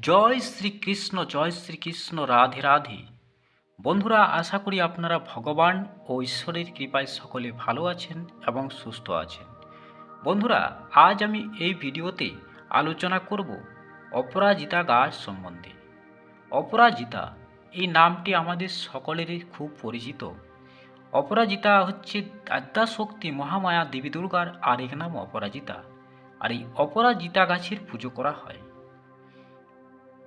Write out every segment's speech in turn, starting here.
জয় শ্রীকৃষ্ণ জয় শ্রীকৃষ্ণ রাধে রাধে। বন্ধুরা, আশা করি আপনারা ভগবান ও ঈশ্বরের কৃপায় সকলে ভালো আছেন এবং সুস্থ আছেন। বন্ধুরা, আজ আমি এই ভিডিওতে আলোচনা করব অপরাজিতা গাছ সম্বন্ধে। অপরাজিতা, এই নামটি আমাদের সকলেরই খুব পরিচিত। অপরাজিতা হচ্ছে আদ্যাশক্তি মহামায়া দেবী দুর্গার আরেক নাম অপরাজিতা। আর এই অপরাজিতা গাছের পুজো করা হয়।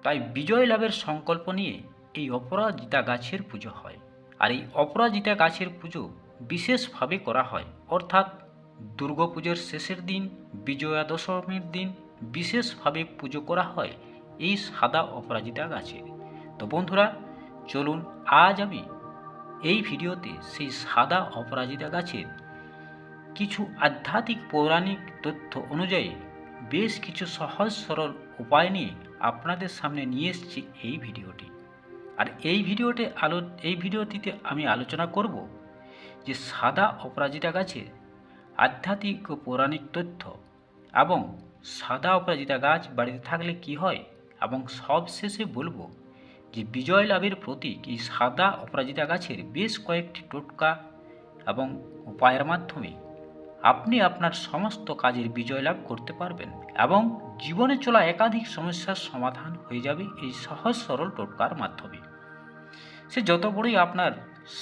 তাই বিজয় লাভের সংকল্প নিয়ে এই অপরাজিতা গাছের পুজো হয়। আর এই অপরাজিতা গাছের পুজো বিশেষভাবে করা হয়। অর্থাৎ দুর্গাপুজোর শেষের দিন বিজয়া দশমীর দিন বিশেষভাবে পুজো করা হয় এই সাদা অপরাজিতা গাছের তো বন্ধুরা, চলুন আজ আমি এই ভিডিওতে সেই সাদা অপরাজিতা গাছের কিছু আধ্যাত্মিক পৌরাণিক তথ্য অনুযায়ী বেশ কিছু সহজ সরল উপায় নিয়ে আপনাদের সামনে নিয়ে এসেছি এই ভিডিওটি। আর এই ভিডিওতে আলো, এই ভিডিওটিতে আমি আলোচনা করব যে সাদা অপরাজিতা গাছের আধ্যাত্মিক ও পৌরাণিক তথ্য এবং সাদা অপরাজিতা গাছ বাড়িতে থাকলে কি হয় এবং সবশেষে বলব যে বিজয় লাভের প্রতীক এই সাদা অপরাজিতা গাছের বেশ কয়েকটি টোটকা এবং উপায়ের মাধ্যমে আপনি আপনার সমস্ত কাজের বিজয় লাভ করতে পারবেন এবং জীবনে চলা একাধিক সমস্যার সমাধান হয়ে যাবে এই সহজ সরল টোটকার মাধ্যমে। সে যত বড়ই আপনার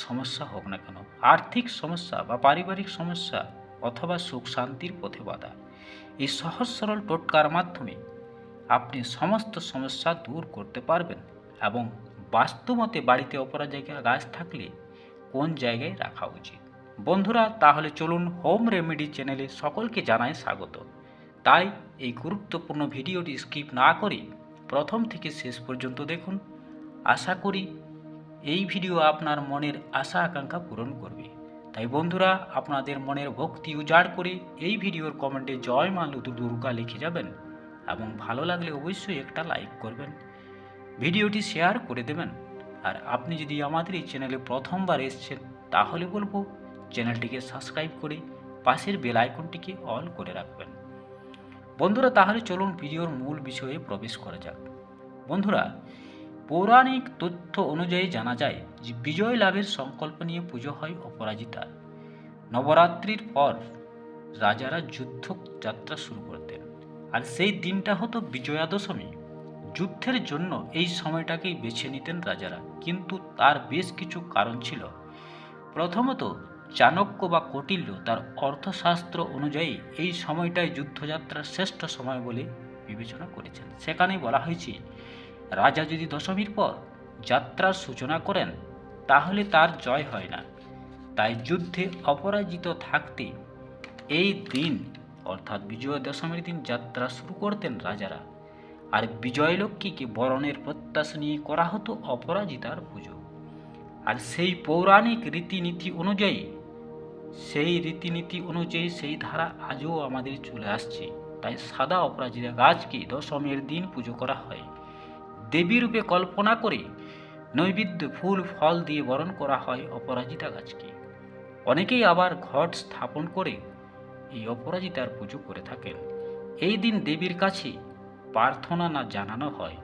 সমস্যা হোক না কেন, আর্থিক সমস্যা বা পারিবারিক সমস্যা অথবা সুখ শান্তির পথে বাধা, এই সহজ সরল টোটকার মাধ্যমে আপনি সমস্ত সমস্যা দূর করতে পারবেন এবং বাস্তবতে বাড়িতে অপরাজিতা গাছ থাকলে কোন জায়গায় রাখা উচিত? বন্ধুরা, তাহলে চলুন হোম রেমেডি চ্যানেলে সকলকে জানায় স্বাগত। তাই এই গুরুত্বপূর্ণ ভিডিওটি স্কিপ না করে প্রথম থেকে শেষ পর্যন্ত দেখুন। আশা করি এই ভিডিও আপনার মনের আশা আকাঙ্ক্ষা পূরণ করবে। তাই বন্ধুরা, আপনাদের মনের ভক্তি উজাড় করে এই ভিডিওর কমেন্টে জয় মা লুদু দুর্গা লিখে যাবেন এবং ভালো লাগলে অবশ্যই একটা লাইক করবেন, ভিডিওটি শেয়ার করে দেবেন। আর আপনি যদি আমাদের এই চ্যানেলে প্রথমবার এসছেন, তাহলে বলব চ্যানেলটিকে সাবস্ক্রাইব করে পাশের বেল আইকনটিকে অল করে রাখবেন। বন্ধুরা, তাহলে চলুন ভিডিওর মূল বিষয়ে প্রবেশ করা যাক। বন্ধুরা, পৌরাণিক তথ্য অনুযায়ী জানা যায় যে বিজয় লাভের সংকল্প নিয়ে পুজো হয় অপরাজিতা। নবরাত্রির পর রাজারা যুদ্ধ যাত্রা শুরু করতেন। আর সেই দিনটা হতো বিজয়া দশমী যুদ্ধের জন্য এই সময়টাকেই বেছে নিতেন রাজারা। কিন্তু তার বেশ কিছু কারণ ছিল। প্রথমত চাণক্য বা কটিল্য তার অর্থশাস্ত্র অনুযায়ী এই সময়টাই যুদ্ধযাত্রার শ্রেষ্ঠ সময় বলে বিবেচনা করেছেন। সেখানেই বলা হয়েছে, রাজা যদি দশমীর পর যাত্রার সূচনা করেন, তাহলে তার জয় হয় না। তাই যুদ্ধে অপরাজিত থাকতে এই দিন, অর্থাৎ বিজয়া দশমীর দিন যাত্রা শুরু করতেন রাজারা। আর বিজয়লক্ষ্মীকে বরণের প্রত্যাশা নিয়ে করা হতো অপরাজিতার পুজো। আর সেই পৌরাণিক রীতিনীতি অনুযায়ী সেই রীতিনীতি অনুযায়ী সেই ধারা আজও আমাদের চলে আসছে। তাই সাদা অপরাজিতা গাছকে দশমীর দিন পুজো করা হয়। দেবী রূপে কল্পনা করে নৈবেদ্য, ফুল, ফল দিয়ে বরণ করা হয় অপরাজিতা গাছকে। অনেকেই আবার ঘট স্থাপন করে এই অপরাজিতার পুজো করে থাকেন। এই দিন দেবীর কাছে প্রার্থনা না জানানো হয়।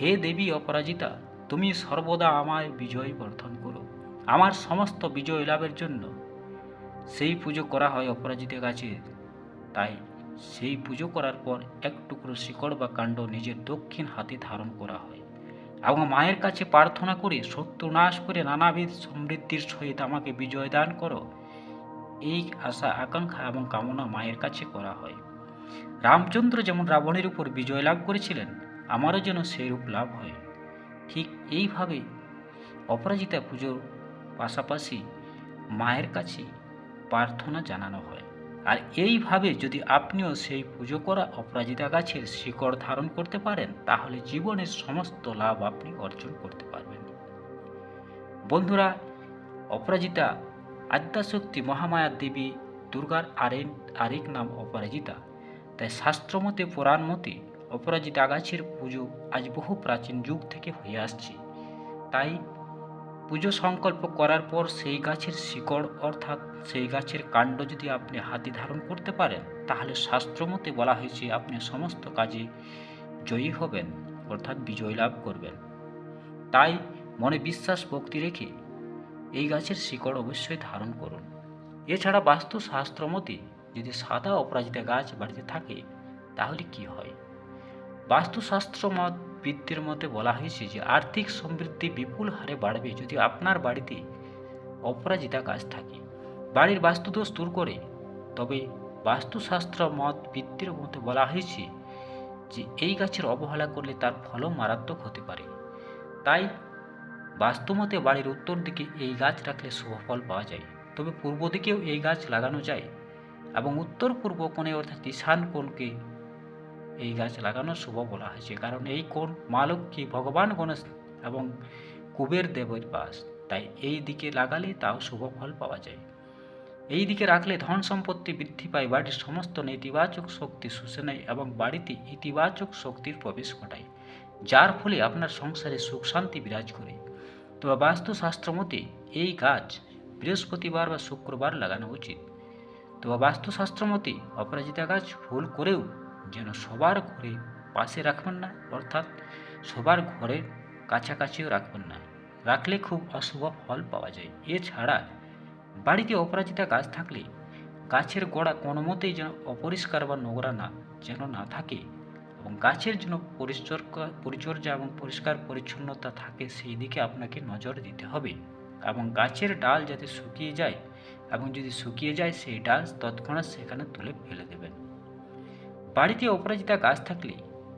হে দেবী অপরাজিতা, তুমি সর্বদা আমায় বিজয় বর্ধন করো। আমার সমস্ত বিজয় লাভের জন্য সেই পুজো করা হয় অপরাজিতা গাছে। তাই সেই পুজো করার পর এক টুকরো শিকড় বা কাণ্ড নিজের দক্ষিণ হাতে ধারণ করা হয়। এবং মায়ের কাছে প্রার্থনা করে শত্রু নাশ করে নানাবিধ সমৃদ্ধির সহিত আমাকে বিজয় দান করো, এই আশা, আকাঙ্ক্ষা এবং কামনা মায়ের কাছে করা হয়। রামচন্দ্র যেমন রাবণের উপর বিজয় লাভ করেছিলেন, আমারও যেন সেই রূপ লাভ হয়। ঠিক এইভাবে অপরাজিতা পুজোর পাশাপাশি মায়ের কাছে প্রার্থনা জানানো হয়। আর এইভাবে যদি আপনিও সেই পুজো করা অপরাজিতা গাছের শিকড় ধারণ করতে পারেন, তাহলে জীবনের সমস্ত লাভ আপনি অর্জন করতে পারবেন। বন্ধুরা, অপরাজিতা আদ্যাশক্তি মহামায়া দেবী দুর্গার আরেক আরেক নাম অপরাজিতা। তাই শাস্ত্রমতে পুরাণ মতে অপরাজিতা গাছের পুজো আজ বহু প্রাচীন যুগ থেকে হয়ে আসছে। তাই পুজো সংকল্প করার পর সেই গাছের শিকড় অর্থাৎ সেই গাছের কাণ্ড যদি আপনি হাতে ধারণ করতে পারেন, তাহলে শাস্ত্রমতে বলা হয়েছে আপনি সমস্ত কাজে জয়ী হবেন, অর্থাৎ বিজয় লাভ করবেন। তাই মনে বিশ্বাস, ভক্তি রেখে এই গাছের শিকড় অবশ্যই ধারণ করুন। এছাড়া বাস্তু শাস্ত্র মতে যদি সাদা অপরাজিতা গাছ বাড়িতে থাকে, তাহলে কি হয়? বাস্তুশাস্ত্র বিদ্যের মতে বলা হয়েছে যে, আর্থিক সমৃদ্ধি বিপুল হারে বাড়বে যদি আপনার বাড়িতে অপরাজিতা গাছ থাকে। বাড়ির বাস্তুদোষ দূর করে। তবে বাস্তুশাস্ত্র মত বিদ্যের মতে বলা হয়েছে যে, এই গাছের অবহেলা করলে তার ফলও মারাত্মক হতে পারে। তাই বাস্তুমতে বাড়ির উত্তর দিকে এই গাছ রাখলে শুভ ফল পাওয়া যায়। তবে পূর্ব দিকেও এই গাছ লাগানো যায় এবং উত্তর পূর্ব কোণে অর্থাৎ ঈশান কোণকে এই গাছ লাগানো শুভ বলা হয়েছে। কারণ এই কোণ মা লক্ষ্মী ভগবান গণেশ এবং কুবের দেবের বাস। তাই এই দিকে লাগালে তাও শুভ ফল পাওয়া যায়। এই দিকে রাখলে ধন সম্পত্তি বৃদ্ধি পায়, বাড়ির সমস্ত নেতিবাচক শক্তি শুষে নেয় এবং বাড়িতে ইতিবাচক শক্তির প্রবেশ ঘটায়, যার ফলে আপনার সংসারে সুখ শান্তি বিরাজ করে। তবে বাস্তুশাস্ত্র মতে এই গাছ বৃহস্পতিবার বা শুক্রবার লাগানো উচিত। তবে বাস্তুশাস্ত্র মতে অপরাজিতা গাছ ভুল করেও যেন সবার ঘরে পাশে রাখবেন না, অর্থাৎ সবার ঘরের কাছাকাছিও রাখবেন না। রাখলে খুব অশুভ ফল পাওয়া যায়। এছাড়া বাড়িতে অপরাজিতা গাছ থাকলে গাছের গোড়া কোনো মতেই যেন অপরিষ্কার বা নোংরা না, যেন না থাকে এবং গাছের জন্য পরিচর্যা পরিচর্যা এবং পরিষ্কার পরিচ্ছন্নতা থাকে, সেই দিকে আপনাকে নজর দিতে হবে এবং গাছের ডাল যাতে শুকিয়ে যায় এবং যদি শুকিয়ে যায়, সেই ডাল তৎক্ষণাৎ সেখানে তুলে ফেলে দেবেন। বাড়িতে অপরাজিতা গাছ থাকলে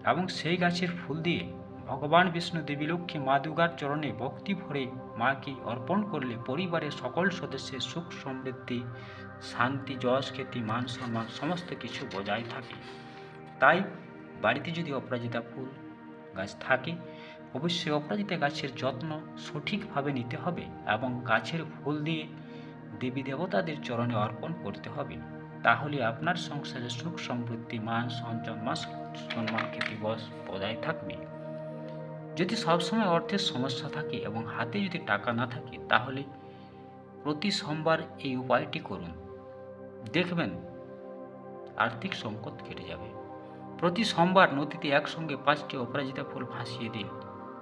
এবং সেই গাছের ফুল দিয়ে ভগবান বিষ্ণু দেবী লক্ষ্মী মা দুর্গার চরণে ভক্তি ভরে মাকে অর্পণ করলে পরিবারের সকল সদস্যের সুখ সমৃদ্ধি, শান্তি, যশ, খ্যাতি, মান সম্মান সমস্ত কিছু বজায় থাকে। তাই বাড়িতে যদি অপরাজিতা ফুল গাছ থাকে, অবশ্যই অপরাজিতা গাছের যত্ন সঠিকভাবে নিতে হবে এবং গাছের ফুল দিয়ে দেবী দেবতাদের চরণে অর্পণ করতে হবে। তাহলে আপনার সংসারে সুখ সমৃদ্ধি, মান সঞ্চয় মাস সম্মান খ্যাতি বস বজায় থাকবে। যদি সবসময় অর্থের সমস্যা থাকে এবং হাতে যদি টাকা না থাকে, তাহলে প্রতি সোমবার এই উপায়টি করুন। দেখবেন আর্থিক সংকট কেটে যাবে। প্রতি সোমবার নদীতে একসঙ্গে পাঁচটি অপরাজিতা ফুল ভাসিয়ে দিন।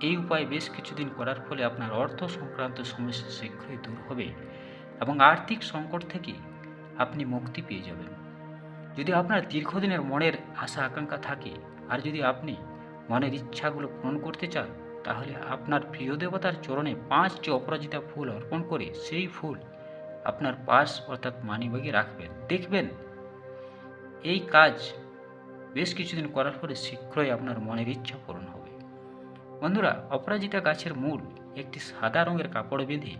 এই উপায় বেশ কিছুদিন করার ফলে আপনার অর্থ সংক্রান্ত সমস্যা শীঘ্রই দূর হবে এবং আর্থিক সংকট থেকে আপনি মুক্তি পেয়ে যাবেন। যদি আপনার দীর্ঘদিনের মনের আশা আকাঙ্ক্ষা থাকে, আর যদি আপনি মনের ইচ্ছাগুলো পূরণ করতে চান, তাহলে আপনার প্রিয় দেবতার চরণে পাঁচটি অপরাজিতা ফুল অর্পণ করে সেই ফুল আপনার পাশ অর্থাৎ মানিব্যাগে রাখবেন। দেখবেন, এই কাজ বেশ কিছুদিন করার পরে শীঘ্রই আপনার মনের ইচ্ছা পূরণ হবে। বন্ধুরা, অপরাজিতা গাছের মূল একটি সাদা রঙের কাপড় বেঁধে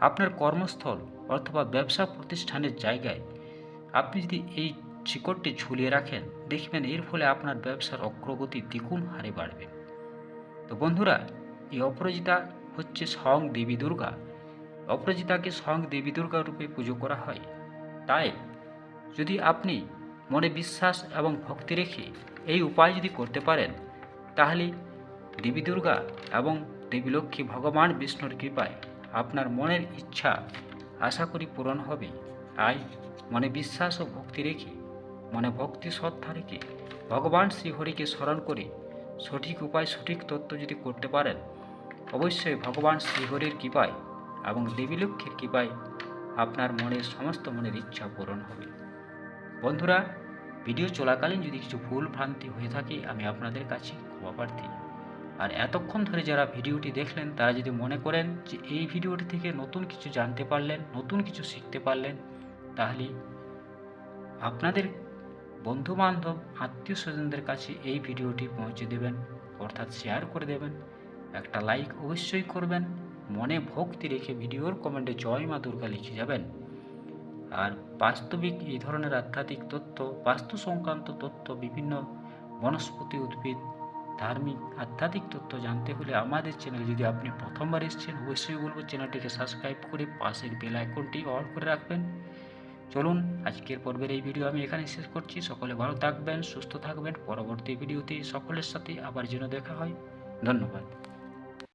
আপনার কর্মস্থল অথবা ব্যবসা প্রতিষ্ঠানের জায়গায় আপনি যদি এই শিকড়টি ঝুলিয়ে রাখেন, দেখবেন এর ফলে আপনার ব্যবসার অগ্রগতি দ্বিগুণ হারে বাড়বে। তো বন্ধুরা, এই অপরাজিতা হচ্ছে স্বয়ং দেবী দুর্গা। অপরাজিতাকে স্বয়ং দেবী দুর্গা রূপে পুজো করা হয়। তাই, যদি আপনি মনে বিশ্বাস এবং ভক্তি রেখে এই উপায় যদি করতে পারেন, তাহলে দেবী দুর্গা এবং দেবী লক্ষ্মী ভগবান বিষ্ণুর কৃপায় আপনার মনের ইচ্ছা আশা করি পূরণ হবে। তাই মনে বিশ্বাস ও ভক্তি রেখে, মনে ভক্তি শ্রদ্ধা রেখে ভগবান শ্রীহরিকে স্মরণ করে সঠিক উপায়, সঠিক তত্ত্ব যদি করতে পারেন, অবশ্যই ভগবান শ্রীহরির কৃপায় এবং দেবী লক্ষ্মীর কৃপায় আপনার মনের সমস্ত মনের ইচ্ছা পূরণ হবে। বন্ধুরা, ভিডিও চলাকালীন যদি কিছু ভুল ভ্রান্তি হয়ে থাকে, আমি আপনাদের কাছে ক্ষমা প্রার্থী। আর এতক্ষণ ধরে যারা ভিডিওটি দেখলেন, তারা যদি মনে করেন যে এই ভিডিওটি থেকে নতুন কিছু জানতে পারলেন, নতুন কিছু শিখতে পারলেন, তাহলে আপনাদের বন্ধু বান্ধব আত্মীয় স্বজনদের কাছে এই ভিডিওটি পৌঁছে দেবেন, অর্থাৎ শেয়ার করে দেবেন, একটা লাইক অবশ্যই করবেন, মনে ভক্তি রেখে ভিডিওর কমেন্টে জয় মা দুর্গা লিখে যাবেন। আর বাস্তবিক এই ধরনের আধ্যাত্মিক তথ্য বাস্তু সংক্রান্ত তথ্য বিভিন্ন বনস্পতি উদ্ভিদ ধার্মিক আধ্যাত্মিক তথ্য জানতে হলে আমাদের চ্যানেল যদি আপনি প্রথমবার এসেছেন, অবশ্যই বলব চ্যানেলটিকে সাবস্ক্রাইব করে পাশের বেল আইকনটি অল করে রাখবেন। চলুন, আজকের পর্বের এই ভিডিও আমি এখানে শেষ করছি। সকলে ভালো থাকবেন, সুস্থ থাকবেন। পরবর্তী ভিডিওতে সকলের সাথে আবার যেন দেখা হয়। ধন্যবাদ।